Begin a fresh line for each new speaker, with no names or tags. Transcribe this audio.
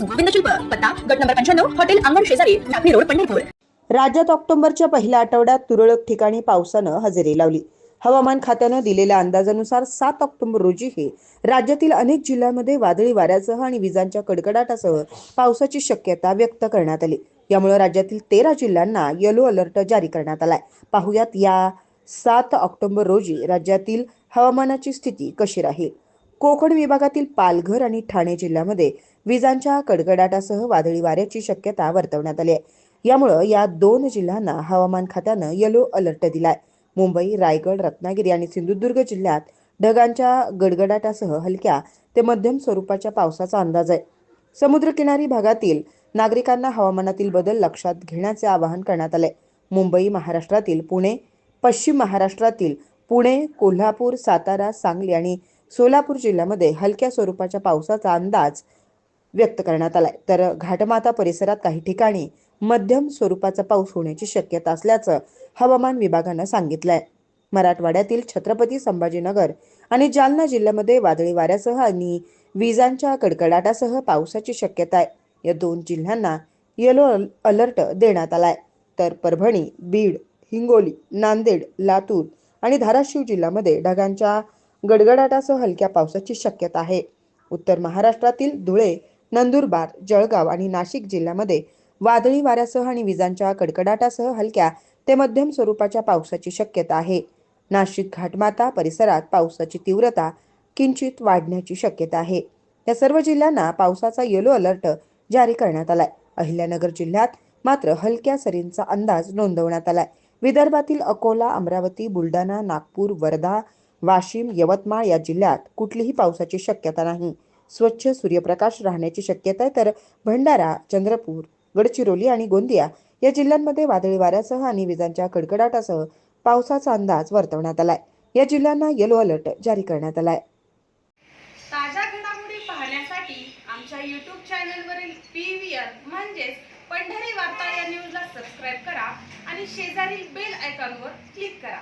गोविंद शिल्प पत्ता गट नंबर पंच्याण्णव हॉटेल अंगण शेजारी रोड पंढरपूर.
राज्यात ऑक्टोबरच्या पहिल्या आठवड्यात तुरळक ठिकाणी पावसानं हजेरी लावली. हवामान खात्यानं दिलेल्या अंदाजानुसार सात ऑक्टोबर रोजीही राज्यातील अनेक जिल्ह्यांमध्ये वादळी वाऱ्यासह आणि विजांच्या कडकडाटासह पावसाची शक्यता व्यक्त करण्यात आली. यामुळे राज्यातील तेरा जिल्ह्यांना येलो अलर्ट जारी करण्यात आलाय. पाहुयात या सात ऑक्टोबर रोजी राज्यातील हवामानाची स्थिती कशी राहील? कोकण विभागातील पालघर आणि ठाणे जिल्ह्यामध्ये विजांच्या कडकडाटासह वादळी वाऱ्याची शक्यता वर्तवण्यात आली आहे. यामुळं या दोन जिल्ह्यांना हवामान खात्यानं येलो अलर्ट दिलाय. मुंबई रायगड रत्नागिरी आणि सिंधुदुर्ग जिल्ह्यात ढगांच्या गडगडाटासह हलक्या ते मध्यम स्वरूपाच्या पावसाचा अंदाज आहे. समुद्रकिनारी भागातील नागरिकांना हवामानातील बदल लक्षात घेण्याचे आवाहन करण्यात आले मुंबई महाराष्ट्रातील पुणे पश्चिम महाराष्ट्रातील पुणे कोल्हापूर सातारा सांगली आणि सोलापूर जिल्ह्यामध्ये हलक्या स्वरूपाच्या पावसाचा अंदाज व्यक्त करण्यात आलाय. तर घाटमाता परिसरात काही ठिकाणी मध्यम स्वरूपाचा पाऊस होण्याची शक्यता असल्याचं हवामान विभागानं सांगितलंय. मराठवाड्यातील छत्रपती संभाजीनगर आणि जालना जिल्ह्यामध्ये वादळी वाऱ्यासह आणि विजांच्या कडकडाटासह पावसाची शक्यता आहे. या दोन जिल्ह्यांना येलो अलर्ट देण्यात आलाय. तर परभणी बीड हिंगोली नांदेड लातूर आणि धाराशिव जिल्ह्यामध्ये ढगांच्या गडगडाटासह हलक्या पावसाची शक्यता आहे. उत्तर महाराष्ट्रातील धुळे नंदुरबार जळगाव आणि नाशिक जिल्ह्यामध्ये वादळी वाऱ्यासह आणि विजांच्या कडकडाटासह हलक्या ते मध्यम स्वरूपाच्या पावसाची शक्यता आहे. नाशिक घाटमाता परिसरात पावसाची तीव्रता किंचित वाढण्याची शक्यता आहे. या सर्व जिल्ह्यांना पावसाचा येलो अलर्ट जारी करण्यात आलाय. अहिल्यानगर जिल्ह्यात मात्र हलक्या सरींचा अंदाज नोंदवण्यात आलाय. विदर्भातील अकोला अमरावती बुलढाणा नागपूर वर्धा वाशिम यवतमाळ या जिल्ह्यात कुठलीही पावसाची शक्यता नाही. स्वच्छ सूर्यप्रकाश राहण्याची शक्यता आहे. तर भंडारा चंद्रपूर गडचिरोली आणि गोंदिया या जिल्ह्यांमध्ये वादळी वाऱ्यासह आणि विजांच्या कडकडाटासह पावसाचा अंदाज वर्तवण्यात आलाय. या जिल्ह्यांना येलो अलर्ट जारी करण्यात आलाय.
ताज्या घडामोडी पाहण्यासाठी आमच्या यूट्यूब चॅनलवरील पी व्ही म्हणजेच पंढरी वार्ता या न्यूजला सबस्क्राईब करा आणि शेजारील बेल आयकॉनवर क्लिक करा.